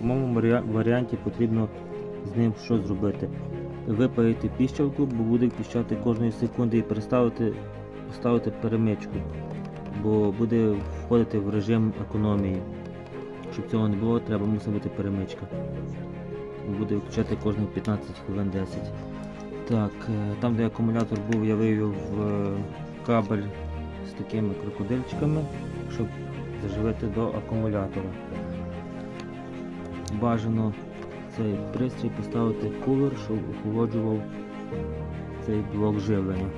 В моєму варіанті потрібно з ним що зробити. Випаяти піщалку, бо буде піщати кожної секунди і переставити поставити перемичку, бо буде входити в режим економії. Щоб цього не було, треба мусить бути перемичка. Буде виключати кожних 15 хвилин 10. Так, е, там де акумулятор був, я вивів е, кабель з такими крокодильчиками, щоб заживити до акумулятора. Бажано цей пристрій поставити кулер, щоб охолоджував цей блок живлення.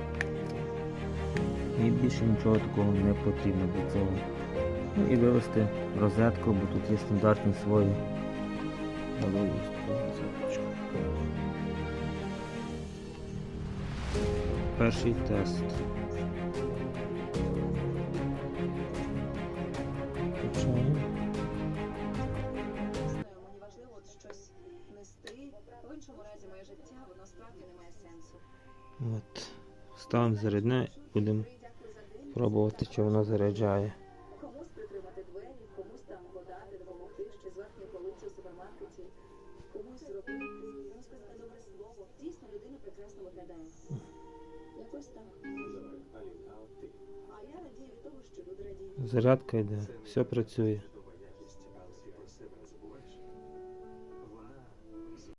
І більше нічого такого не потрібно для цього. Ну і вивести розетку, бо тут є стандартні свої. Перший тест. Включаємо. В іншому разі моє життя, воно справді не має сенсу. От. Ставимо зарядне, будемо пробувати, чи воно заряджає. Комусь притримати двері, комусь там подати, допомогти ще з верхньої полиці у супермаркеті, комусь зробити, комусь сказати добре слово. Дійсно, людина прекрасно виглядає. Якось так. А я радію від того, що люди радіють. Зарядка йде, все працює.